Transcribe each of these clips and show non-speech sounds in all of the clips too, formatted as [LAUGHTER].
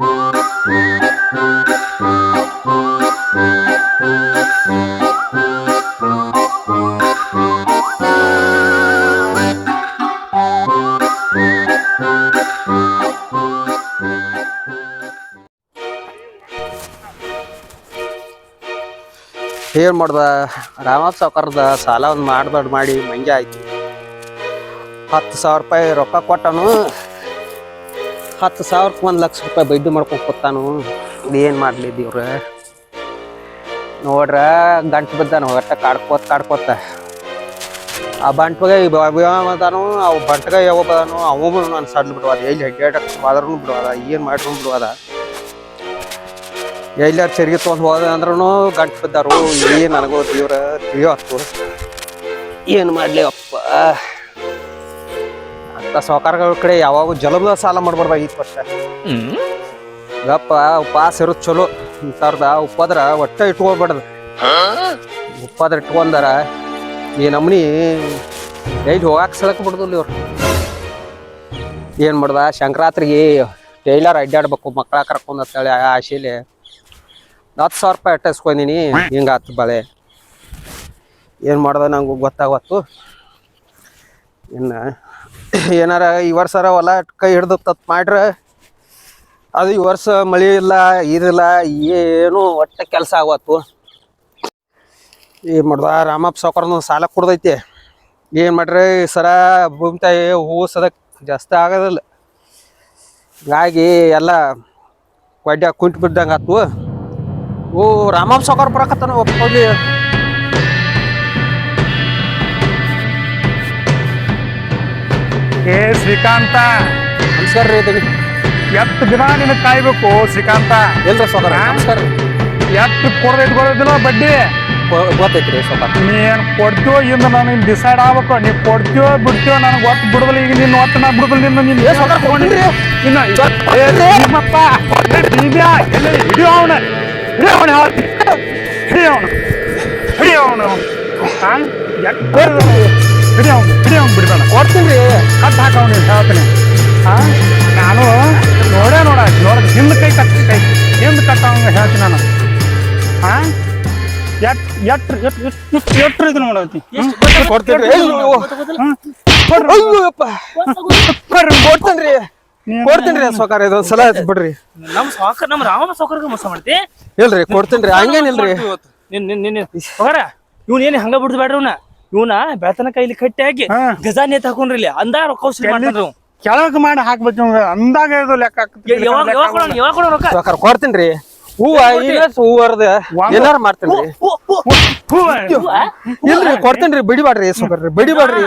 ಏನ್ ಮಾಡ್ದ? ರಾಮಪ್ಪ ಸಾವ್ಕಾರದ ಸಾಲ ಒಂದು ಮಾಡ್ಬಾರ್ದು ಮಾಡಿ ಮಂಜೆ ಆಯ್ತು. ಹತ್ತು ಸಾವಿರ ರೂಪಾಯಿ ರೊಕ್ಕ ಕೊಟ್ಟನು. ಹತ್ತು ಸಾವಿರಕ್ಕೆ ಒಂದು ಲಕ್ಷ ರೂಪಾಯಿ ಬೈದು ಮಾಡ್ಕೊಂಡು ಕೂತಾನು. ಏನು ಮಾಡಲಿ ದೇವ್ರ? ನೋಡ್ರ, ಗಂಟು ಬಿದ್ದಾನು, ಒಟ್ಟ ಕಾಡ್ಕೋತ ಕಾಡ್ಕೋತ. ಆ ಬಂಟ್ಗೆ ಅದಾನು ಅವು ಬಂಟ್ಗ ಯಾವ ಬದಾನು ಅವು ನಾನು ಸಣ್ಣ ಬಿಡುವಾದ ಎಲ್ಲಿ ಹೆಡ್ಡಾಡಕ್ಕೆ ಹೋದ್ರೂ ಬಿಡುವಾದ ಏನು ಮಾಡ್ರು ಬಿಡುವಾದ ಎಲ್ಲಾರು ಚರಿಗೆ ತೊಗೊಂಡು ಹೋದ ಅಂದ್ರೂ ಗಂಟು ಬಿದ್ದಾರು. ಏನು ನನಗೋ ದೇವ್ರ, ತಿಳಿಯೋ ಏನು ಮಾಡಲಿ ಅಪ್ಪ? ಅಂತ ಸಾವುಕಾರಗಳ ಕಡೆ ಯಾವಾಗ ಜಲದ ಸಾಲ ಮಾಡಬಾರ್ದಾಗಿತ್ತು ವರ್ಷ ಗಪ್ಪ ಉಪವಾಸ ಇರೋದು ಚಲೋ. ಇಂಥವ್ರದ ಉಪ್ಪದ್ರ ಒಟ್ಟ ಇಟ್ಕೋಬಾರ್ದು ಉಪ್ಪದ್ರ ಇಟ್ಕೊಂಡಾರ ಈ ನಮ್ಮನಿ ಡೈಲಿ ಹೋಗಾಕ ಸಲಕ್ ಬಿಡ್ದಿಲ್ಲ ಇವ್ರು. ಏನು ಮಾಡ್ದ? ಸಂಕ್ರಾಂತಿಗೆ ಟೈಲರ್ ಅಡ್ಡಾಡ್ಬೇಕು, ಮಕ್ಕಳ ಕರ್ಕೊಂಡು ಅಂತೇಳಿ ಆಶೆಲಿ. ಹತ್ತು ಸಾವಿರ ರೂಪಾಯಿ ಅಟ್ಟಿಸ್ಕೊಂಡಿನಿ ಹಿಂಗಾತು ಬಳೆ. ಏನು ಮಾಡ್ದೆ ನಂಗೆ ಗೊತ್ತಾಗತ್ತು ಇನ್ನು ಏನಾರ ಈ ವರ್ಷರ ಹೊಲ ಕೈ ಹಿಡ್ದು ತತ್ ಮಾಡ್ರೆ, ಅದು ಈ ವರ್ಷ ಮಳೆ ಇಲ್ಲ ಇದಿಲ್ಲ ಏನು ಒಟ್ಟ ಕೆಲಸ ಆಗತ್ತು ಈ ಮಾಡ್ದ ರಾಮಪ್ಪ ಸಾವ್ಕಾರನ ಸಾಲ ಕೊಡ್ದೈತಿ. ಏನು ಮಾಡ್ರಿ, ಈ ಸರ ಭೂಮಿ ತಾಯಿ ಹೂವು ಸದಕ್ ಜಾಸ್ತಿ ಆಗೋದಿಲ್ಲ. ಹಾಗಾಗಿ ಎಲ್ಲ ಒಡ್ಯಾಗ ಕುಂಟು ಬಿದ್ದಂಗೆ ಆತು ಓ, ರಾಮಪ್ಪ ಸಾವ್ಕಾರ ಬರಕತ್ತಾನ ಒಪ್ಕೊಳ್ಳಿ ಏ ಶ್ರೀಕಾಂತ. ನಮಸ್ಕಾರ ರೀ ಎತ್ತು ಎಷ್ಟು ದಿನ ನಿನ್ನ ಕಾಯ್ಬೇಕು ಶ್ರೀಕಾಂತ? ಎಲ್ರ ಸೋದರ? ನಮಸ್ಕಾರ ಎತ್ತು ಎಷ್ಟು ಕೊಡದ ಇಟ್ಕೊಳ್ಳೋದಿಲ್ಲ ಬಡ್ಡಿ? ಗೊತ್ತೈತಿ ರೀ ನೀನು ನೀನ್ ಕೊಡ್ತೀವೋ ಇಂದ ನಾನು ಡಿಸೈಡ್ ಆಗ್ಬೇಕು. ನೀ ಕೊಡ್ತೀವೋ ಬಿಡ್ತೀವೋ ನನಗೆ ಗೊತ್ತು ಬಿಡುದಿಲ್ಲ. ಈಗ ನಿನ್ನ ಒಟ್ಟು ನಾ ಬಿಡುದಿಲ್ಲ ನಿನ್ನ ನಿನ್ನ ಏ ಸೋದರ ತಗೊಂಡ್ರಿ ಇನ್ನ ನಿಮ್ಮಪ್ಪ ಏ, ಎಲ್ಲ ಹಿಡಿಯೋ ಅವನ? ಹಿಡಿಯೋ ಅವನ ಹಿಡಿಯೋ ಅವನು. ಹಿಡಿಯೋ ಅವನು. ಹಾ? ಹಿಡಿಯೋ ಅವ್ನು ಅವನು ಬಿಡ್ಬೇಡ. ಕೊಡ್ತೀನಿ. ರೀ ಕಟ್ ನೀನು ಹೇಳ್ತೀನಿ. ಹಾ ನಾನು ನೋಡೇ ನೋಡ ನೋಡ ಹಿಂದ್ ಕೈ ಕಟ್ ಕೈ. ಹಿಂದ್ ಕಟ್ಟವಂಗ ಹೇಳ್ತೀನಿ ನಾನು. ಹಾ ಎಟ್ ಎಟ್ ಎಟ್ ಎಟ್ ಎಟ್ರ ಇದು ನೋಡತಿ ಕೊಡ್ತೀನಿ. ರೀ ಅಯ್ಯಪ್ಪ ಕೊಡ್ತೀನಿ. ರೀ ಕೊಡ್ತೀನಿ ರೀ ಸಾವ್ಕಾರ ಇದೊಂದು ಸಲ ಬಿಡ್ರಿ. ನಮ್ ಸಾಕರ್ ನಮ್ ರಾಮನ ಸಾಕರ್ಗ ಮೋಸ ಮಾಡ್ತಿ? ಇಲ್ರಿ ಕೊಡ್ತೀನಿ ರೀ. ಹಂಗೇನಿಲ್ರಿ. ನಿನ್ನ ನಿನ್ನ ನಿನ್ ಇವ್ನು ಏನ್ ಹಂಗ ಬಿಡ್ದು ಬೇಡ್ರಿ ಇವ್ನ ಇವ್ನ ಬೆಳತನ ಕೈಲಿ ಕಟ್ಟಿ ಹಾಕಿ ಹಾ. ನೇತ ನೇತ್ ಹಾಕೊಂಡ್ರಿ ಇಲ್ಲಿ. ಅಂದ ರೊಕ್ಕ ವಸೂಲಿ. ಕೆಳಗ್ ಮಾಡಿ ಹಾಕ್ಬೇಕು. ಅಂದಾಗ ಇದು ಲೆಕ್ಕ ಹಾಕ್ತಿರ್ತೀನಿ, ಯ- ಯಾವಾಗ ಲೆಕ್ಕ ಯಾವಾಗ ಕೊಡೋಣ ಯಾವಾಗ ಕೊಡೋಣ ರೊಕ್ಕ? ಸಾವ್ಕಾರ ಕೊಡ್ತೀನಿ ರೀ ಹೂವ ಇಲ್ಲ ಹೂವರ್ದ ಒಂದ್- ಏನಾರ ಮಾಡ್ತೀನಿ ಇಲ್ರಿ ಕೊಡ್ತೀನಿ ರೀ ಬಿಡಿಬೇಡ್ರಿ ಸಾವ್ಕಾರ್ರಿ. ಬಿಡಿಬೇಡ್ರಿ.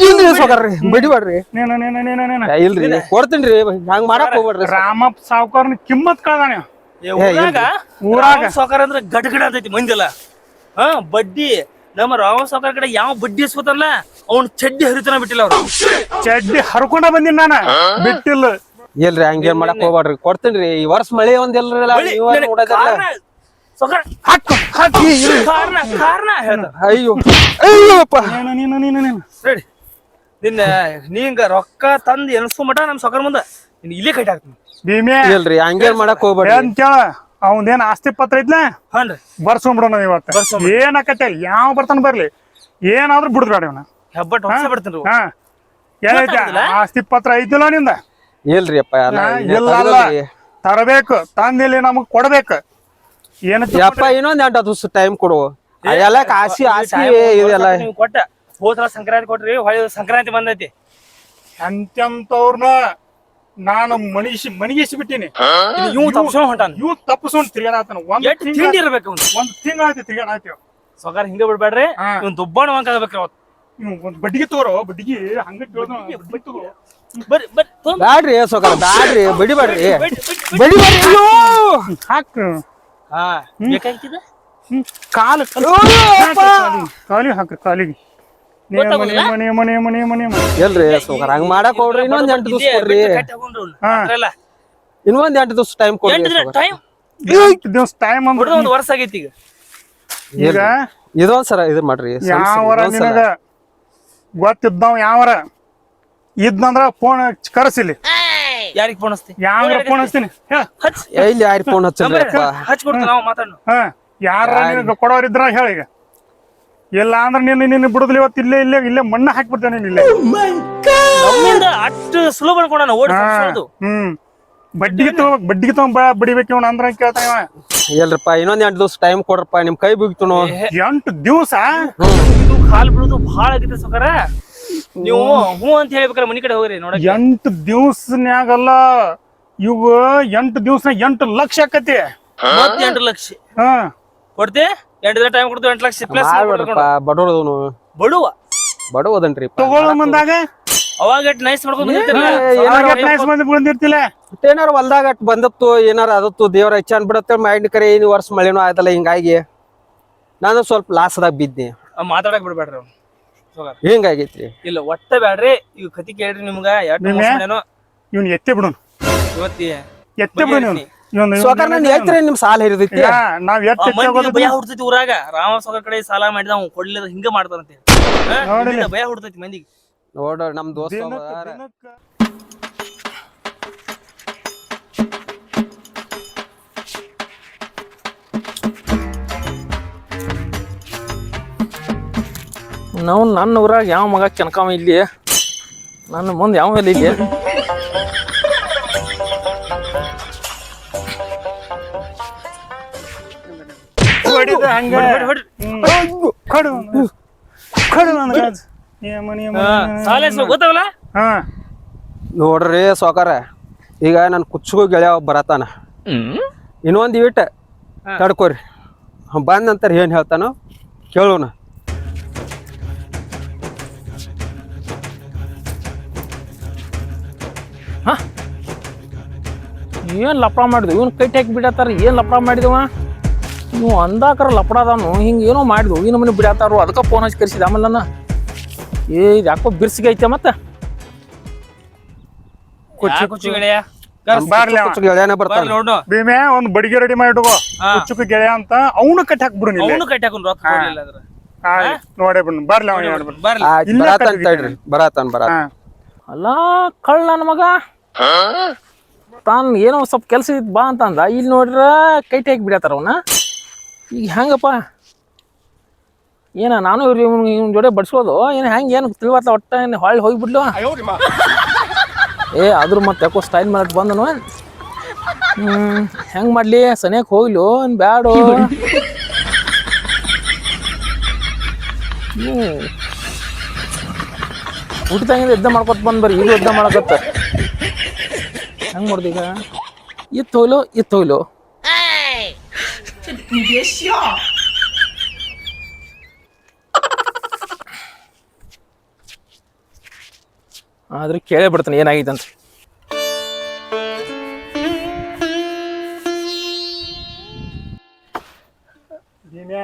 ಇಲ್ರಿ ಸಾವ್ಕಾರ್ರಿ. ಬಿಡಿಬೇಡ್ರಿ. ನೀನು ನೀನು ನೀನು ನೀನು ಏ, ಇಲ್ರಿ ಕೊಡ್ತೀನಿ ರೀ ಹಂಗ್ ಮಾಡಕ್ ಹೋಗ್ಬೇಡ್ರಿ. ರಾಮಪ್ಪ ಸಾವ್ಕಾರ್ನ ಕಿಮ್ಮತ್ ಕಳ್ದಾನೆ. ಏ, ಊರಾಗ ಊರಾಗ. ಸಾವ್ಕಾರ ಅಂದ್ರೆ ಗಡ್ಗಡ ಅಂತೈತಿ ಮಂದಿಲ್ಲ ಹಾ ಬಡ್ಡಿ ನಮ್ಮ ರಾಮ ಸಾಕರ್ ಕಡೆ ಯಾವ ಬಡ್ಡಿ ಇಸ್ಕೊತಾನಲ್ಲ ಅವ್ನ ಚಡ್ಡಿ ಹರಿತನ ಬಿಟ್ಟಿಲ್ಲ ಅವ್ರು. ಚಡ್ಡಿ ಹರ್ಕೊಂಡ ಬಂದಿನ ನಾನು. ಬಿಟ್ಟಿಲ್ಲ. ಇಲ್ರಿ ಹಂಗೇನ್ ಮಾಡಕ್ ಹೋಗ್ಬೇಡ್ರಿ ಕೊಡ್ತೀನಿ ರೀ. ಈ ವರ್ಷ ಮಳೆ ಒಂದ್ ಇಲ್ರಿ ಬಳ್ಳಿ, ನಿನಗ್ ಕಾರಣ ಸಾವ್ಕಾರ, ಹಾಕು ಹಾಕಿ. ಕಾರಣ ಕಾರಣ ಹೇಳ್ದ ಅಯ್ಯೋ. ಅಯ್ಯೋಪ್ಪ. ನೀನು ನೀನು ನೀನು ನೀನು. ರೆಡಿ ನಿನ್ನ ನೀಂಗ ರೊಕ್ಕ ತಂದು ಎನ್ಸ್ಕೊ ಮಟ ನಮ್ಮ ಸೊಕರ್ ಮುಂದ. ನಿನ್ ಇಲ್ಲೇ ಕಟ್ಟಿ ಹಾಕ್ತೀನಿ. ಭೀಮೆ. ಇಲ್ರಿ ಹಂಗೇನ್ ಮಾಡಕ್ ಹೋಗ್ಬೇಡ್ರಿ ಅಂತೇಳ ಕೇಳ? ಅವಂದೇನ್ ಆಸ್ತಿ ಪತ್ರ ಇದ್ಲ? ಹಾನ್ರಿ. ಬರ್ಸ್ಕೊಂಡ್ಬಿಡೋಣ ಇವತ್ತು. ಬರ್ಸ್ಕೊಂಬಿಡು. ಏನಾಕತ್ತೆ ಯಾವ ಬರ್ತಾನ ಬರ್ಲಿ. ಏನಾದ್ರೂ ಬಿಡ್ಬೇಡ ಇವನ. ಹೆಬ್ಬಟ್ ಹೊಸ ಬಿಡ್ತೀನಿ ಹಾ. ಏನೈತೆ? ಆಸ್ತಿ ಪತ್ರ ಐತಿಲ್ಲ ನಿಂದ? ಇಲ್ರಿ ಅಪ್ಪ ಎಲ್ಲ ಹಾ, ಇಲ್ಲ ಅಲ್ಲ. ತರಬೇಕು. ತಂದಿಲ್ಲಿ ನಮಗ್ ಕೊಡ್ಬೇಕು. ಏನು ಯಪ್ಪ ಇನ್ನೊಂದ್ ಎಂಟು ದಿವಸ ಟೈಮ್ ಕೊಡು. ಎಲ್ಲ ಆಸಿ ಆಸಿ ಇದೆಲ್ಲ. ನೀವು ಕೊಟ್ಟ. ಹೋದ್ರ ಸಂಕ್ರಾಂತಿ ಕೊಟ್ರಿ ಹೊಳೆ ಸಂಕ್ರಾಂತಿ ಬಂದೈತಿ. ಎಂತೆಂತವ್ರನ್ನ ನಾನು ಮಣಿಸಿ ಮಣಿಗಿಸಿ ಬಿಟ್ಟಿನಿ. ಇವ್ ತಪ್ಸ್ಕೊಂಡ್ ಹೊಂಟಾನ. ಇವ್ ತಪ್ಪಿಸ್ಕೊಂಡ್ ತಿರ್ಗಾಡತಾನ ಒಂದ್ ಎಷ್ಟ್ ತಿಂಡಿ ಇರ್ಬೇಕು ಅವ್ನು ಒಂದ್ ತಿಂಗಳಾಯ್ತು ತಿರ್ಗಾಡಾಯ್ತು ಸೊಗಾರ ಹಿಂಗ ಬಿಡ್ಬೇಡ್ರಿ. ಇವ್ನ್ ದುಬ್ಬಾಣ ವಾಂಕ ಆಗ್ಬೇಕ್ರಿ ಅವತ್ತು ಇವ್ ಒಂದ್ ಬಡ್ಡಿಗೆ ತಗೋರೋ ಬಡ್ಡಿಗೆ ಹಂಗ ಬರ್ರಿ ಬ್ಯಾಡ್ರಿ ಸೊಗಾರ ಬ್ಯಾಡ್ರಿ ಬರ್ರಿ, ಬರ್ರಿ, ಬರ್ರಿ. ಹಾಕ್. ಹಾ. ಕಾಲು ಕಾಲು ಹಾಕ್ರಿ ಕಾಲಿಗೆ. ಮನೆ ಎಲ್ರಿ ಸೊಕರ ಹಂಗ್ ಮಾಡಕ್ ಹೋಗ್ರಿ ಇನ್ನೊಂದ್ ಎಂಟು ದಿವಸ ಕೊಡ್ರಿ. ಹಾ. ಇನ್ನೊಂದ್ ಎಂಟು ದಿವಸ ಟೈಮ್ ಕೊಡ್ರಿ. ಟೈಮ್ ದಿವ್ಸ ಟೈಮ್ ಅಂದ್ರ ಒಂದ್ ವರ್ಷ ಆಗೈತಿ ಈಗ. ಈಗ ಇದೊಂದ್ ಸರ ಇದು ಮಾಡ್ರಿ ಯಾವರ ಇದೊಂದ್ ಸಲ. ನಿನಗ ಗೊತ್ತಿದ್ದವ್ ಯಾವರ ಇದ್ನಂದ್ರ ಫೋನ್ ಕರೆಸಿಲಿ. ಯಾರಿಗೆ ಫೋನ್ ಹಚ್ತಿ? ಫೋನ್ ಹಚ್ತೀನಿ? ಎಲ್ಲಿ ಫೋನ್ ನಾವು ಮಾತಾಡೋಣ ಹಾ ಯಾರ ನಿನಗೆ ಕೊಡೋರಿದ್ರ ಹೇಳಿ ಈಗ. ಇಲ್ಲ ಅಂದ್ರೆ ನೀನು ನಿನ್ನ ಬಿಡುದಿಲ್ಲ ಇವತ್ತು ಇಲ್ಲೇ ಇಲ್ಲೇ ಇಲ್ಲೇ ಮಣ್ಣ ಹಾಕ್ಬಿಡ್ತೇನೆ ನೀನು ಇಲ್ಲೇ. ನಮ್ಮಿಂದ ಅಷ್ಟು ಸುಲಭ ಅನ್ಕೊಂಡ ಓಡಿ. ಹ್ಮ್. ಬಡ್ಡಿಗೆ ತಗೋ ಬಡ್ಡಿಗೆ ತಗೊಂಡ್ ಬಡಿಬೇಕು ಇವ್ನ ಅಂದ್ರ ಕೇಳ್ತಾನ ಇವ. ಎಲ್ರಪ್ಪ ಇನ್ನೊಂದ್ ಎಂಟು ದಿವಸ ಟೈಮ್ ಕೊಡ್ರಪ್ಪ ನಿಮ್ ಕೈ ಬಿಗ್ತನು. ಎಂಟು ದಿವಸ? ಇದು ಕಾಲ್ ಬಿಡುದು ಬಹಳ ಆಗಿದೆ ಸೊಕರ. ನೀವು ಹ್ಞೂ ಅಂತ ಹೇಳ್ಬೇಕಾರೆ ಮನಿ ಕಡೆ ಹೋಗ್ರಿ ನೋಡ ಎಂಟು ದಿವ್ಸನ್ಯಾಗಲ್ಲ ಇವು ಎಂಟು ದಿವ್ಸ ಎಂಟು ಲಕ್ಷ ಆಕತಿ. ಮತ್ತ್ ಎಂಟು ಲಕ್ಷ. ಹಾ. ಕೊಡ್ತಿ? ಎಂಟು ದಿನ ಟೈಮ್ ಕೊಡ್ತೀವಿ ಎಂಟು ಲಕ್ಷ ಪ್ಲಸ್ ಬಡವ್ರು ಬಡವ್ರದವನು ಬಡುವ? ಬಡವದನ್ರಿಪ್ಪ ತಗೊಳ್ಳೋ ಮುಂದಾಗ ಅವಾಗ ಎಷ್ಟ್ ನೈಸ್ ಮಾಡ್ಕೊಂಡು ಬಂದಿರ್ತೀರಲ್ಲ? ಅವಾಗ ಎಷ್ಟ್ nice ಮಂದಿ ಬಂದಿರ್ತಿಲ್ಲ? ಏನಾರ ಹೊಲ್ದಾಗ ಅಟ್ ಬಂದತ್ತು ಏನಾರ ಅದತ್ತು ದೇವ್ರ ಹೆಚ್ಚ ಅನ್ಬಿಡತ್ತೆ ಮೈಂಡ್ ಕರೆ ಐದು ವರ್ಷ ಮಳೆನೂ ಆಯ್ತಲ್ಲ ಹಿಂಗಾಗಿ ನಾನು ಸ್ವಲ್ಪ ಲಾಸ್ದಾಗ ಬಿದ್ದೆ. ಮಾತಾಡಕ್ ಬಿಡ್ಬೇಡ್ರಿ ಅವ್ನು ಸೊಕರ ಹಿಂಗಾಗೈತ್ರಿ? ಇಲ್ಲ ಒಟ್ಟ ಬ್ಯಾಡ್ರಿ. ಇವ್ ಕತಿ ಕೇಳ್ರಿ ನಿಮ್ಗ ಎಷ್ಟು ನಿಮ್ಗೆ? ಮಾಡ್ಯಾನೋ ಇವ್ನ ಎತ್ತೆ ಬಿಡು ಇವತ್ತಿ ಎತ್ತೆ ಬಿಡೋನು ಇವ್ನ. ಸೋಕರ್ ನಾನು ಹೇಳ್ತೀರಿ ನಿಮ್ ಸಾಲ ಹಿರಿದೈತಿ ನಾವ್ ಎತ್ತ ಭಯ ಹುಡ್ತೈತಿ ಊರಾಗ. ರಾಮ ಸೊಕರ ಕಡೆ ಸಾಲ ಮಾಡಿದ ಅವ್ನು ಕೊಡ್ಲಿಲ್ಲ ಹಿಂಗ ಮಾಡ್ತಾರಂತೆ. ಭಯ ಹುಡ್ತೈತಿ ಮಂದಿಗೆ. ನೋಡ್ರಿ ನಮ್ ದೋಸ್ತ. ನಾವು ನನ್ನ ಊರಾಗ ಯಾವ ಮಗ ಕೆನಕಾವ ಇಲ್ಲಿ? ನನ್ನ ಮುಂದೆ ಯಾವ ಇಲ್ಲಿ? ಹಂಗ. ಕೊಡು ಕೊಡು ನನಗೆ ಗೊತ್ತಾವಲ್ಲ ಹಾ ನೋಡ್ರಿ ಸೋಕಾರ ಈಗ ನನ್ ಕುಚ್ಚಿಗೂ ಗೆಳೆಯ ಬರತಾನ ಇನ್ನೊಂದ್ ಇವಿಟ ತಡ್ಕೋರಿ. ಬಂದ ನಂತರ ಏನ್ ಹೇಳ್ತಾನೋ ಕೇಳೋಣ. ಏನು ಲಪ್ರ ಮಾಡಿದ್ವಿ? ಇವನ್ ಕೈ ಹಾಕಿ ಬಿಡತ್ತಾರ? ಏನು ಲಪಡ ಮಾಡಿದವ? ನೀವು ಅಂದಾಕರ ಲಪಡಾದನು ಹಿಂಗ ಏನೋ ಮಾಡಿದ್ವು. ಈ ನಮ್ಮನೆ ಬಿಡಾತಾರು. ಅದಕ್ಕೆ ಫೋನ್ ಹಚ್ಚಿ ಕರೆಸಿದ ಆಮೇಲೆ ನನ್ನ ಏ ಇದು ಯಾಕೋ ಬಿರ್ಸಿಗೆ ಐತೆ ಮತ್ತೆ? ಕುಚ್ಚು ಗೆಳೆಯ? ಬಾರ್ಲಿ ಅವ. ನೋಡು. ಭೀಮೆ ಒಂದ್ ಬಡಿಗೆ ರೆಡಿ ಮಾಡಿಡುವ ಹಾ. ಕುಚ್ಚುಕ ಗೆಳೆಯ ಅಂತ ಅವನು ಕಟ್ಟಿ ಹಾಕ್ಬಿಡು ನೀನು ಅವನು ಕಟ್ಟಿ ಹಾಕೊಂಡು ರೊಕ್ಕ ಕೊಡ್ಲಿಲ್ಲ ಅದ್ರ. ನೋಡೇ ಬಿಡು. ಬರ್ಲಿ ಅವ ನೋಡ್ಬಿಡು ಬರ್ಲಿ. ಆಯ್ತ್ ಇಲ್ಲೇ ಬರತಾನ ಕಟ್ಟಿ ತಡ್ರಿ. ಬರತಾನ ಬರತಾನ. ಹಾ. ಅಲ್ಲ ಕಳ್ಳ ನನ್ನ ಮಗ. ತಾನು ಏನೋ ಸ್ವಲ್ಪ ಕೆಲಸ ಇತ್ತು ಬಾ ಅಂತ ಅಂದ ಇಲ್ಲಿ ನೋಡ್ರ ಕೈ ಹಾಕಿ ಬಿಡತ್ತಾರ ಅವನ. ಈಗ ಹೆಂಗಪ್ಪ? ಏನ, ನಾನು ಇವ್ರಿ ಇವ್ನ ಇವ್ನ ಜೋಡಿ ಬಡ್ಸೋದು ಏನು, ಹೆಂಗೆ, ಏನು ತಿಳಿವತ್ತ ಒಟ್ಟ ಏನು ಹೊಳ್ಳಿ ಹೋಗಿಬಿಡ್ಲು? ಏ ಅದ್ರ ಮತ್ತೆ ಯಾಕೋ ಸ್ಟೈಲ್ ಮಾಡಿ ಬಂದನು ಹ್ಞೂ ಹೆಂಗೆ ಮಾಡಲಿ? ಸನಿಯಕ್ಕೆ ಹೋಗ್ಲು, ಏನು ಬ್ಯಾಡು? ಹ್ಞೂ ಊಟದಾಗಿಂದ ಯುದ್ಧ ಮಾಡ್ಕೊತ ಬಂದ್ ಬರ್ರಿ, ಇದು ಯುದ್ಧ ಮಾಡಕತ್ತ. ಹೆಂಗೆ ಮಾಡ್ದೀಗ ಇತ್ತು ಹೋಗ್ಲು ಇತ್ತು ಹೋಗ್ಲು. ಆದ್ರೆ ಕೇಳೇ ಬಿಡ್ತಾನೆ ಏನಾಗಿದೆ ಅಂತ ಭೀಮೆ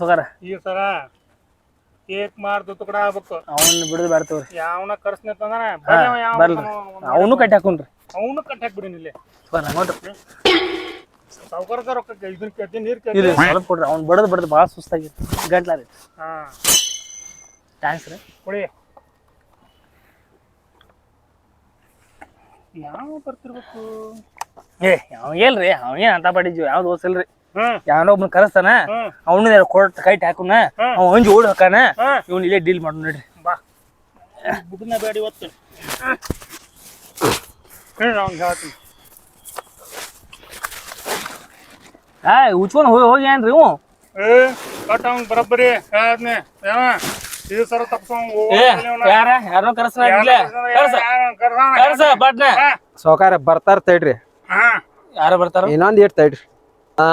ಸೊಗಾರ ಈ ಸರ ಕೇಕ್ ಮಾರ್ದು ತುಕಡ ಆಗ್ಬೇಕು. ಅವನ್ನ ಬಿಡುದು ಬೇಡ ತಗೋರಿ. ಯಾವನ ಕರ್ಸ್ನ ತಂದಾನ? ಬರ್ಲಿ. ಅವನು ಕಟ್ಟಿ ಹಾಕೊಂಡ್ರಿ. ಅವನು ಕಟ್ಟಿ ಹಾಕ್ಬಿಡಿ ಇಲ್ಲಿ ಸರ್ ನೋಡ್ರಿ ಸಾವುಕಾರದ ರೊಕ್ಕ ಇದನ್ನ ಕೇಳ್ತೀನಿ ನೀರ್ ಇಲ್ಲಿ ಕೇಳ್ತೀನಿ ಸ್ವಲ್ಪ ಕೊಡ್ರಿ ಅವ್ನು ಬಡದ್ ಬಡದ್ ಭಾಳ ಸುಸ್ತಾಗಿತ್ತು ಗಂಟ್ಲ ರೀ. ಹಾ. ಥ್ಯಾಂಕ್ಸ್ ರೀ. ಕೊಡಿ. ಯಾವ ಬರ್ತಿರ್ಬೇಕು? ಏ ಅವ ಏಲ್ರಿ ಅವ ಏನ್ ಅಂತ ಪಡಿದ್ವಿ ಓದಿಲ್ರಿ ಹ್ಮ್ ಯಾವನೋ ಒಬ್ನ ಕರೆಸ್ತಾನ ಹ್ಮ್ ಅವನು ಕೊಟ್ಟು ಕೈಟ್ ಹಾಕುನ ಹ್ಮ್. ಅವ ಹಂಜಿ ಓಡ್ ಹಾಕಾನ ಹಾ. ಇವ್ನು ಇಲ್ಲೇ ಡೀಲ್ ಮಾಡು ನೋಡ್ರಿ. ಬಾ. ಬುಡನ ಬೇಡ ಇವತ್ತು. ಹೇಳಿ ಅವ್ನು ಹೇಳ್ತೀನಿ. ಆ ಉಚ್ಕೊಂಡು ಹೋಗಿ ಹೋಗಿ ಏನ್ರಿ ಇವು? ಏ ಕಟ್ ಅವ್ನ್ ಬರಬ್ಬರಿ ಹೇಳ್ದ್ನೆ ಯಾವ? ಇದು ಸರ ಏ ಯಾರ? ಕರ್ಸನ ಇಲ್ಲೇ ಕರ್ಸ. ಕರ್ಸ ಬಟ್ನ ಸೋಕಾರ ಬರ್ತಾರ ತೈಡ್ರಿ. ಹಾ. ಯಾರ ಬರ್ತಾರ? ಇನ್ನೊಂದ್ ಏಟ್ ತೈಡ್ರಿ. ಆ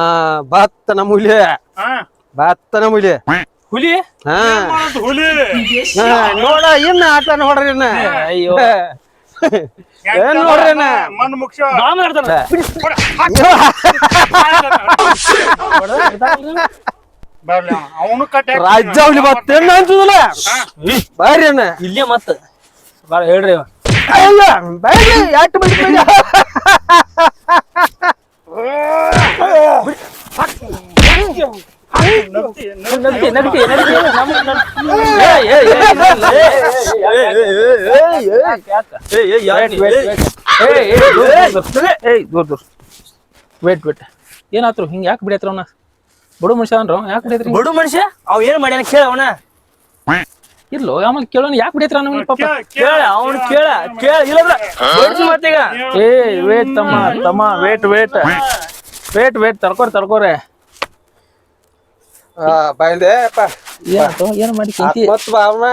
ಭತ್ತನ ಮೂಲ್ಯ ಹಾ. ಭತ್ತನ ಮೂಲ್ಯ ಹುಲಿ. ಹಾ. ಹುಲಿ? ಹಾ, ನೋಡ ಇನ್ನ ಆಟ ನೋಡ್ರಿ ಇನ್ನ. ಅಯ್ಯೋ. [LAUGHS] ಏನ್ ನೋಡ್ರಿ ಮಣ್ಣು ಮುಖ್ಯ ಅವನು ಕಟ್ಟಿ ಅನ್ಸುದಿಲ್ಲ ಬರ್ರಿ ಅಣ್ಣ. ಇಲ್ಲೇ ಮತ್ತ. ಬಾಳ ಹೇಳ್ರಿ ಎಟ್ ಬರ್ರಿ. ನಗ್ತಿ ನಗ್ತಿ ನಗ್ತಿ ನಗ್ತಿ ನಮ್ ನಮ್- ಏ, ಏ, ಏ, ಇಲ್ಲ, ಇಲ್ಲ, ಏ, ಏ, ಏ, ಏ, ಏ, ಯಾಕ್, ಯಾಕ್? Wait, wait, wait. ಏಯ್ ಏಯ್ ದೂರ, ದೂರ, ದೂರ. ಏಯ್ ದೂರ ದೂರ ವೇಟ್ ವೇಟ್ ಹಿಂಗೆ ಯಾಕೆ ಬಿಡತ್ರ ಅವನ ಬಡು ಮನುಷ್ಯ ಅನ್ರ ಯಾಕೆ ಬಿಡತ್ರಿ ಬಡು ಮನುಷ್ಯ ಅವ್ ಏನ್ ಮಾಡ್ಯಾನ ಕೇಳ ಅವನ ಇರ್ಲೋ ಆಮೇಲೆ ಕೇಳೋಣ ಯಾಕೆ ಬಿಡತ್ರ ನಮ್ಗೆ ಪಾಪ ಕೇಳ ಅವನ್ ಕೇಳ ಕೇಳ ಇಲ್ಲದ್ರ ಮತ್ತೀಗ ಏ ವೇಟ್ ತಮ್ಮ ತಮ್ಮ ವೇಟ್ ವೇಟ್ ವೇಟ್ ವೇಟ್ ತಡ್ಕೋರಿ ತರ್ಕೋರೆ ಬಾಯ್ದೆಪ್ಪ ಏನಾಯ್ತು ಏನು ಮಾಡಿ ಕೆಂತಿ ಮತ್ ಅವನ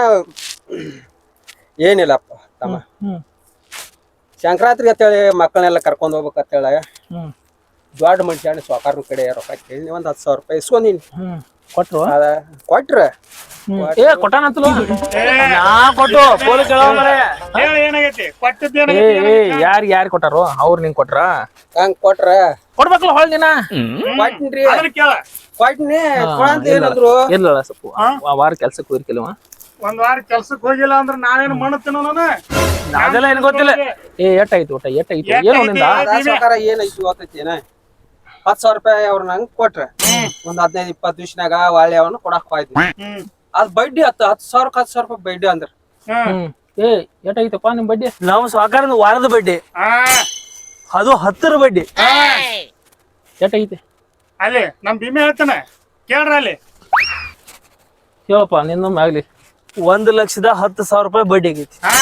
ಏನಿಲ್ಲಪ್ಪ ತಮ್ಮ. ಸಂಕ್ರಾಂತಿ ಸಂಕ್ರಾಂತಿಗೆ ಅಂತೇಳಿ ಮಕ್ಕಳನ್ನೆಲ್ಲ ಕರ್ಕೊಂಡು ಹೋಗ್ಬೇಕಂತೇಳಿ ಅಂತೇಳ ದೊಡ್ಡ ಮನುಷ್ಯ ಸ್ವಕಾರ ಕಡೆ ರೊಕ್ಕ ಕೇಳಿ ಒಂದ್ ಹತ್ತು ಸಾವಿರ ರೂಪಾಯಿ ಇಸ್ಕೊಂದಿನಿ ಹ್ಮ್. ಕೊಟ್ರು? ಅದ. ಕೊಟ್ರ. ಏ ಕೊಟ್ಟಾನಂತಲ್ಲ ನಾ ಕೊಟ್ಟು ಪೊಲೀಸ್ ಏನಾಗೈತಿ? ಏ ಏ ಯಾರ್ ಯಾರ್ ಕೊಟ್ಟಾರು? ಅವ್ರು ನಿಂಗ್ ಕೊಟ್ರ? ಹಂಗ್ ಕೊಟ್ರ. ಕೊಡ್ಬೇಕಲ್ಲ ಹೊಳ್ ದಿನ? ಕೊಟ್ನ್ರಿ. ಅದನ್ನ ಕೇಳ. ಕೊಟ್ನಿ. ಕೊಡಂತ ಏನಂದ್ರು ಇಲ್ಲ. ಸ್ವಲ್ಪ ಆ ವಾರ ಕೆಲ್ಸಕ್ಕೆ ಹೋಗಿರ್ಕಿಲ್ವ ಒಂದ್ ವಾರ ಕೆಲ್ಸಕ್ ಹೋಗಿಲ್ಲ ಅಂದ್ರ ನಾನೇನು ಮಣ್ಣತಿನೋ ನಾನು ಅದೆಲ್ಲ ಏನ್ ಗೊತ್ತಿಲ್ಲ. ಏ ಎಟ್ಟಾಯ್ತು ಊಟ? ಎಟ್ಟಾಯ್ತು ಏನು ಐತಿ? ನಿಂದ ಅದ ಸಾವ್ಕಾರ ಏನೈತಿ ಗೊತ್ತೈತಿ ಏನ? ಹತ್ತು ಸಾವಿರ ರೂಪಾಯಿ ಅವ್ರ ಹಂಗ್ ಕೊಟ್ರ. ಒಂದ್ ಹದಿನೈದು ಇಪ್ಪತ್ತು ದಿವಸನಾಗ ಒಳ್ಳೆ ಅವನು ಕೊಡಕ್ ಹೋಯ್ತು ಅದ್ ಬಡ್ಡಿ ಹತ್ತು ಹತ್ತು ಸಾವಿರಕ್ಕೆ ಹತ್ತು ಸಾವಿರ ರೂಪಾಯಿ ಬಡ್ಡಿ ಅಂದ್ರ. ಏ ಎಷ್ಟಾಯ್ತಪ್ಪ ನಿಮ್ ಬಡ್ಡಿ? ನಾವು ಸಾಕಾರದ ವಾರದ ಬಡ್ಡಿ. ಆ ಅದು ಹತ್ತರ ಬಡ್ಡಿ. ಆ. ಎಷ್ಟಾಗೈತಿ ಅಲ್ಲಿ ನಮ್ ಭೀಮೆ ಹೇಳ್ತಾನೆ. ಕೇಳ್ರ ಅಲ್ಲಿ. ಹೇಳಪ್ಪ ನಿನ್ನೊಮ್ಮೆ ಆಗ್ಲಿ ಒಂದ್ ಲಕ್ಷದ ಹತ್ತು ಸಾವಿರ ರೂಪಾಯಿ ಬಡ್ಡಿ ಆಗೈತಿ. ಹಾ.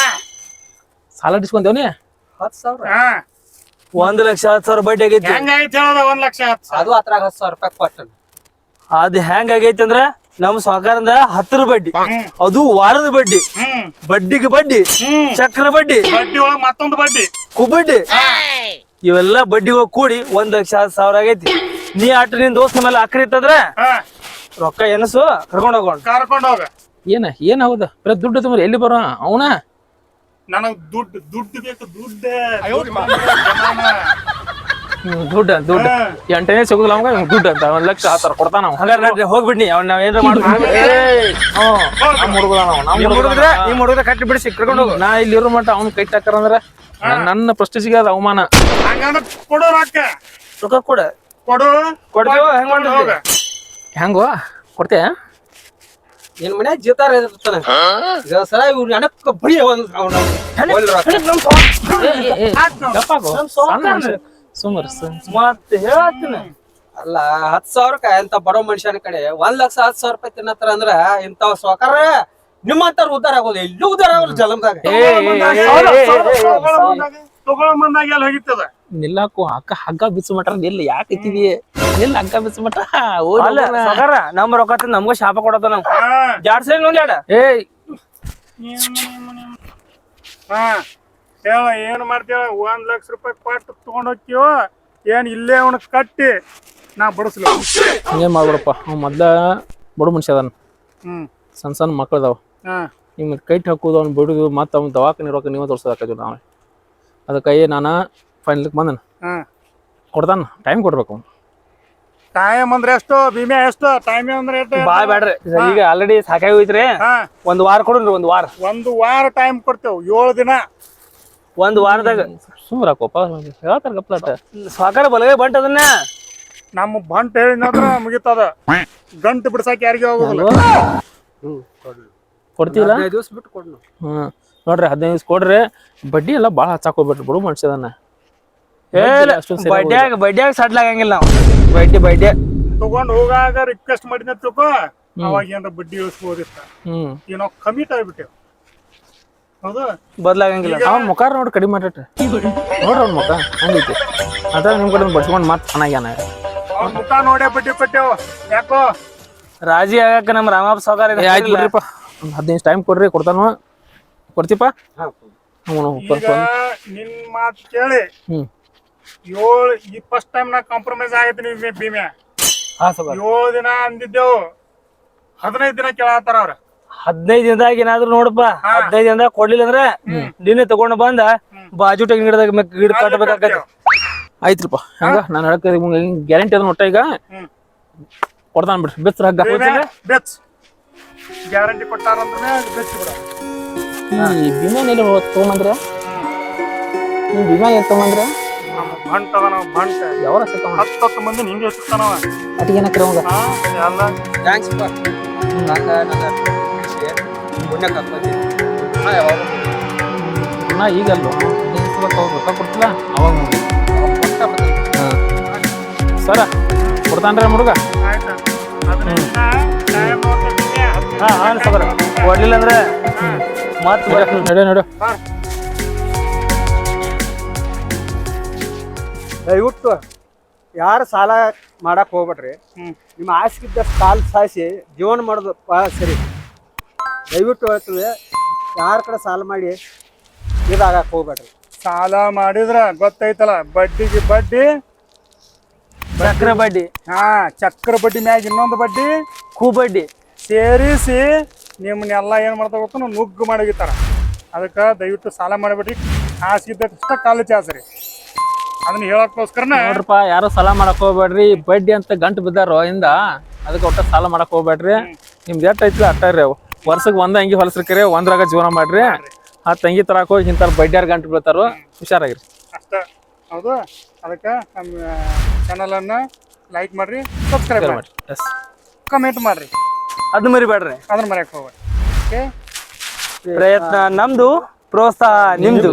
ಸಾಲ ಡಿಸ್ಕೊಂತೇವನಿ ಹತ್ತು ಸಾವಿರ ಒಂದ್ ಲಕ್ಷ ಹತ್ತು ಸಾವಿರ ಬಡ್ಡಿ ಆಗೈತಿ. ಹೇಳೋದ? ಒಂದ್ ಲಕ್ಷ ಹತ್ತು ಸಾವಿರ. ಅದು ಅದ್ರಾಗ ಹತ್ತು ಸಾವಿರ ರೂಪಾಯಿ ಕೊಟ್ಟನ ಅದ್ ಹೆಂಗ್ ಆಗೈತಿ ಅಂದ್ರ ನಮ್ ಸಹಕಾರದ ಹತ್ತರ ಬಡ್ಡಿ ಹ್ಮ್. ಅದು ವಾರದ ಬಡ್ಡಿ ಹ್ಮ್. ಬಡ್ಡಿಗೆ ಬಡ್ಡಿ ಹ್ಮ್. ಚಕ್ರ ಬಡ್ಡಿ ಬಡ್ಡಿ ಒಳಗ್ ಮತ್ತೊಂದು ಬಡ್ಡಿ. ಕುಬಡ್ಡಿ ಇವೆಲ್ಲ ಬಡ್ಡಿಗಳು ಕೂಡಿ ಒಂದ್ ಲಕ್ಷ ಹತ್ತು ಸಾವಿರ ಆಗೈತಿ. ನೀ ಆಟ ನಿನ್ ದೋಸ್ತ ಮೇಲೆ ಅಕ್ರಿ ಇತ್ತಂದ್ರ ಹಾ. ರೊಕ್ಕ ಎನಸು ಕರ್ಕೊಂಡ್ ಹೋಗೋಣ. ಕರ್ಕೊಂಡ್ ಹೋಗ. ಏನ ಏನ್ ಹೌದ? ಬರೀ ದುಡ್ಡು ತುಂಬ ಎಲ್ಲಿ ಬರೋ ಅವನ? ನನಗ್ ದುಡ್ಡು ದುಡ್ಡು ಬೇಕು ದುಡ್ಡು. ದುಡ್ಡು ದುಡ್ಡು. ಎಂಟನೇ ಸಿಗುದಿಲ್ಲ ಅವಂಗ ದುಡ್ಡು ಅಂತ. ಒಂದ್ ಲಕ್ಷ ಆತರ ಕೊಡ್ತಾನ ಅವ ಹಂಗಾರ ನಡ್ರಿ ಹೋಗ್ಬಿಡ್ನಿ. ಅವ್ನ ನಾವ್ ಏನಾರ ಮಾಡ್ತೀವಿ ನಮ್ಮ ನಿಮ್ ಹುಡುಗ್ರ ನಿಮ್ ಹುಡುಗ್ರ ಕಟ್ಟಿ ಬಿಡಿಸಿ ಕರ್ಕೊಂಡು ಹೋಗು. ನಾ ಇಲ್ಲಿ ಇರೋ ಮಟ್ಟ ಅವ್ನ ಕೈ ಟಕ್ಕರಂದ್ರ ನನ್ನ ಪ್ರಸ್ಟಿಜಿಗೆ ಅದು ಅವಮಾನ. ಹಂಗಂದ್ರ ಕೊಡು ರೊಕ್ಕ ರೊಕ್ಕ ಕೊಡ. ಕೊಡು. ಕೊಡ್ತೇವ ಹೆಂಗ್ ಮಾಡ್ತೀವಿ? ಹೆಂಗೋ. ಕೊಡ್ತೆ ನಿನ್ ಮನ್ಯಾಗ ಜೀತಾರ ಇರ್ತಾನ. ಇವ್ರು ಬಡಿ ಒಂದ್. ಸುಮರ್ ಮತ್ತೆ ಹೇಳತ್ತೀನಿ. ಅಲ್ಲ ಹತ್ ಸಾವಿರಕ್ಕ ಎಂತ ಬರೋ ಮನುಷ್ಯನ ಕಡೆ ಒಂದ್ ಲಕ್ಷ ಹತ್ ಸಾವಿರ ರೂಪಾಯಿ ತಿನ್ನತ್ತಾರ ಅಂದ್ರ ಇಂಥವ್ ಸ್ವಕಾರ ನಿಮ್ಮಂತಾರ ಉದ್ದಾರ ಆಗೋದು ಎಲ್ಲೂ ಉದ್ದಾರ ಆಗೋದು ಜಲಮ್ದಾಗ? ತಗೊಳ ಮಂದಾಗ ಎಲ್ಲ ಹೋಗಿತ್ತದ. ನಿಲ್ಲಕ್ಕೂ ಅಕ್ಕ ಹಗ್ಗ ಬಿಚ್ಚು ಮಾಡ್ರಿ ಎಲ್ಲಿ ಯಾಕೆ ಇಟ್ಟಿದಿ? ಎಲ್ಲಿ ಹಗ್ಗ ಬಿಸ್ಮಟ ಮಟ ಅಲ್ಲ ಸಾಕಾರ ನಮ್ ರೊಕ್ಕ ನಮ್ಗ ಶಾಪ ಕೊಡತ್ತ ನಾವು ಹಾ. ನೋಡ್ಯಾಡ ಹಾ. ಹೇಳ ಏನ್ ಮಾಡ್ತೀವ ಒಂದ್ ಲಕ್ಷ ರೂಪಾಯಿ ಕೊಟ್ಟು ತಗೊಂಡ್ ಹೋಗ್ತೀವ ಏನ್ ಇಲ್ಲೇ ಅವನ ಕಟ್ಟಿ? ನಾ ಬಡಿಸ್ಲು. ಏನ್ ಮಾಡ್ಬಿಡಪ್ಪ. ಅವ್ ಮೊದ್ಲ ಬಡ ಮನುಷ್ಯ ಅದಾನ. ಹ್ಮ್. ಸಣ್ಣ ಸಣ್ಣ ಮಕ್ಳು ಅದಾವ ಹಾ. ನಿಮ್ಗೆ ಕೈಟ್ ಹಾಕೋದು ಅವ್ನು ಬಿಡುದು ಮತ್ತೆ ಅವ್ನ ದವಾಖಾನೆ ರೊಕ್ಕ ನೀವು ತೋರ್ಸೋದಾಕೈತಿ ನಾವು. ಅದಕ್ಕೆ ನಾನು ಫೈನಲ್ಗೆ ಬಂದನ. ಹಾ. ಕೊಡ್ತಾನ. ಟೈಮ್ ಕೊಡ್ಬೇಕು ಅವ್ನು. ಟೈಮ್ ಅಂದ್ರೆ ಎಷ್ಟು? ಭೀಮೆ ಎಷ್ಟು? ಟೈಮ್ ಅಂದ್ರೆ ಎಷ್ಟು? ಬಾಯ್ ಬೇಡ್ರಿ ಈಗ ಆಲ್ರೆಡಿ ಸಾಕಾಗಿ ಹೋಯ್ತ್ರಿ. ಹಾ. ಒಂದ್ ವಾರ ಕೊಡ್ರಿ ಒಂದ್ ವಾರ. ಒಂದು ವಾರ ಟೈಮ್ ಕೊಡ್ತೇವ್. ಏಳು ದಿನ. ಒಂದ್ ವಾರದಾಗ. ಸುಮ್ರ ಹೇಳ್ತಾರ ಗಪ್ಲಾಟ ಸಾಕಾರ ಬಲಗೈ ಬಂಟ್ ಅದನ್ನ. ನಮ್ಮ ಬಂಟ್ ಹೇಳಿದ್ರ ಮುಗಿತದ. ಗಂಟು ಬಿಡ್ಸಾಕ ಯಾರಿಗೆ ಹೋಗೋದಿಲ್ಲ ಕೊಡ್ತೀರಾ? ಹದಿನೈದು ದಿವಸ ಬಿಟ್ಟು ಕೊಡ್ನು ಹ್ಮ್. ನೋಡ್ರಿ ಹದಿನೈದು ದಿವ್ಸ ಕೊಡ್ರಿ. ಬಡ್ಡಿ ಎಲ್ಲ ಭಾಳ ಹಚ್ಚಾಕೋಬಿಟ್ರಿ ಬಿಡು ಮನುಷ್ಯದನ್ನ. ಅಷ್ಟೊಂದ್ ಸರಿ ಬಡ್ಡ್ಯಾಗ ಬಡ್ಡ್ಯಾಗ ಸಡ್ಲ್ ಆಗಂಗಿಲ್ಲ ನಾವು. ಬಡ್ಡಿ ಬಡ್ಡಿ. ತಗೊಂಡ್ ಹೋಗಾಗ ರಿಕ್ವೆಸ್ಟ್ ಮಾಡಿದ ತಿಳ್ಕೊ ಅವಾಗ ಏನಾರ ಬಡ್ಡಿ ಇಳಿಸ್ಬೋದಿತ್ತ. ಈಗ ನಾವು ಕಮಿಟ್ ಆಗ್ಬಿಟ್ಟೇವ್. ಹೌದು? ಬದ್ಲಾಗಂಗಿಲ್ಲ. ಅವ್ನ ಮುಖ ನೋಡಿ ಕಡಿಮೆ ಮಾಡಿಟ್ರಿ ನೋಡ್ರಿ ಅವ್ನ ಮುಖ ಹಂಗೈತಿ. ಅದ ನಿಮ್ ಕಡೆ ಬಡ್ಸ್ಕೊಂಡ್ ಮತ್ತೆ ಚೆನ್ನಾಗ್ಯಾನ ಅವ್ನ ಮುಖ ನೋಡೇ ಬಡ್ಡಿ ಕೊಟ್ಟೆವು. ಯಾಕೋ? ರಾಜಿ ಆಗಾಕ ನಮ್ ರಾಮಪ್ಪ ಸಾವುಕಾರ ಆಯ್ತು ಬಿಡ್ರಿಪ್ಪ ಒಂದು ಹದಿನೈದು ಟೈಮ್ ಕೊಡ್ರಿ ಕೊಡ್ತಾನ ಕೊಡ್ತೀಪ? ಅವನು ಈಗ ನಿನ್ ಮಾತು ಕೇಳಿ. ಹ್ಮ್. ಏಳು ಈ ಫಸ್ಟ್ ಟೈಮ್ ನಾ ಕಾಂಪ್ರಮೈಸ್ ಆಗೈತಿ ನೀವು ಭೀಮ್ಯಾ ಹಾ ಸಾವುಕಾರ ಏಳು ದಿನ ಅಂದಿದ್ದೆವು. ಹದಿನೈದು ದಿನ ಕೇಳತ್ತಾರ ಅವ್ರ. ಹದಿನೈದು ದಿನದಾಗ ಏನಾದ್ರು ನೋಡಪ್ಪ. ಹದಿನೈದು ದಿನದಾಗ ಕೊಡ್ಲಿಲ್ಲ ಅಂದ್ರೆ ನಿನ್ನೆ ತಗೊಂಡ್ ಬಂದ ಬಾಜು ತೆಗಿನ ಗಿಡದಾಗ ಗಿಡ ಕಟ್ಟಬೇಕಾಗತ್ತೆ ಆಯ್ತ್ರಪ್ಪ. ಹಂಗ ನಾನು ಹೇಳಕ್ಕೆ ಗ್ಯಾರಂಟಿ ಅದನ್ನ ಒಟ್ಟ ಈಗ. ಕೊಡ್ತಾನ ಬಿಡ್ರಿ ಬೆಚ್ಚ ಹಗ್ಗ ಬೆಚ್ಚ. ಗ್ಯಾರಂಟಿ ಕೊಟ್ಟಾರಂದ್ರೆ ಬೆಚ್ಚ ಬಿಡ. ಈ ಬಿಮಾನ ಎಲ್ಲಿ ತೊಗೊಂಬಂದ್ರೆ? ಈ ಬಿಮಾನ ಎಲ್ಲಿ ತೊಗೊಂಬಂದ್ರೆ? ನಮ್ಮ ಬಂಟ್ ಅದ ನಾವು ಬಂಟ್. ಯಾವಾಗ ಸಿಗ್ತಾವ ಹತ್ತು ಹತ್ತು ಮಂದಿ ಹಿಂಗೆ ಎಲ್ಲ ಥ್ಯಾಂಕ್ಸ್ ಫಾರ್ ನನ್ನ ಯಾವಾಗ? ನಾ ಈಗಲ್ಲ. ಕಳ್ಸ್ಬೇಕು ಅವ್ರು. ರೊಕ್ಕ ಕೊಡ್ತಿಲ್ಲ ಅವಾಗ ನೋಡಿ. ಹಾಂ. ಸರ ಕೊಡ್ತಾನ್ರಿ ಹುಡುಗ? ಹಾ ಹಾ ಸರ್ ಕೊಡ್ಲಿಲ್ಲ ಅಂದ್ರೆ ಮತ್ ನಡೆ ನಡು ದಯವಿಟ್ಟು ಯಾರು ಸಾಲ ಮಾಡಕ್ಕೆ ಹೋಗ್ಬೇಡ್ರಿ. ನಿಮ್ಮ ಆಸೆಗಿದ್ದ ಸಾಲ ಸಾಯಿಸಿ ಜೀವನ ಮಾಡೋದು ಭಾಳ ಸರಿ. ದಯವಿಟ್ಟು ಹೇಳ್ತೀವಿ ಯಾರ ಕಡೆ ಸಾಲ ಮಾಡಿ ಇದಾಗಕ್ಕೆ ಹೋಗ್ಬೇಡ್ರಿ. ಸಾಲ ಮಾಡಿದ್ರ ಗೊತ್ತೈತಲ್ಲ ಬಡ್ಡಿಗೆ ಬಡ್ಡಿ ಚಕ್ರ ಬಡ್ಡಿ. ಹಾ ಚಕ್ರ ಬಡ್ಡಿ ಮ್ಯಾಗ ಇನ್ನೊಂದು ಬಡ್ಡಿ ಕೂ ಬಡ್ಡಿ. ಸೇರಿಸಿ ನಿಮ್ಮನ್ನೆಲ್ಲ ಏನು ಮಾಡ್ತಾ ಗೊತ್ತು ನುಗ್ಗು ಮಾಡೋಗಿತ್ತಾರ ಅದಕ್ಕೆ ದಯವಿಟ್ಟು ಸಾಲ ಮಾಡಿಬಿಡ್ರಿ. ಕಾಸಿದ್ದಷ್ಟ ಕಾಲು ಚಾಸ್ರಿ. ಅದನ್ನ ಹೇಳಕ್ಕೋಸ್ಕರನ ನೋಡ್ರಪ್ಪ ಯಾರು ಸಾಲ ಮಾಡಕ್ ಹೋಗ್ಬೇಡ್ರಿ. ಬಡ್ಡಿ ಅಂತ ಗಂಟು ಬಿದ್ದಾರೋ ಇಂದ ಅದಕ್ಕೆ ಒಟ್ಟ ಸಾಲ ಮಾಡಕ್ ಹೋಗ್ಬೇಡ್ರಿ. ನಿಮ್ದು ಎಷ್ಟು ಐತಿಲ್ಲ ಅವು? ವರ್ಷಕ್ಕೆ ಒಂದ ಅಂಗಿ ಹೊಲಸ್ರಿಕರಿ ಒಂದ್ರಾಗ ಜೀವನ ಮಾಡ್ರಿ. ಆ ತಂಗಿ ತರಕ ಹೋಗಿ ಇಂಥ ಬಡ್ಡಿಯಾರ ಗಂಟು ಬೀಳ್ತಾರೋ ಹುಷಾರಾಗಿರಿ. ಅಷ್ಟ. ಹೌದು. ಅದಕ್ಕೆ ನಮ್ಮ ಚಾನಲನ್ನು ಲೈಕ್ ಮಾಡ್ರಿ ಸಬ್ಸ್ಕ್ರೈಬ್ ಮಾಡ್ರಿ. ಎಸ್ ಕಮೆಂಟ್ ಮಾಡ್ರಿ. ಅದನ್ನ ಮರಿಬೇಡ್ರಿ. ಅದನ್ನ ಮರ್ಯಾಕ್ ಹೋಗ್ಬೇಡಿ. ಓಕೆ ಪ್ರಯತ್ನ ನಮ್ದು ಪ್ರೋತ್ಸಾಹ ನಿಮ್ದು.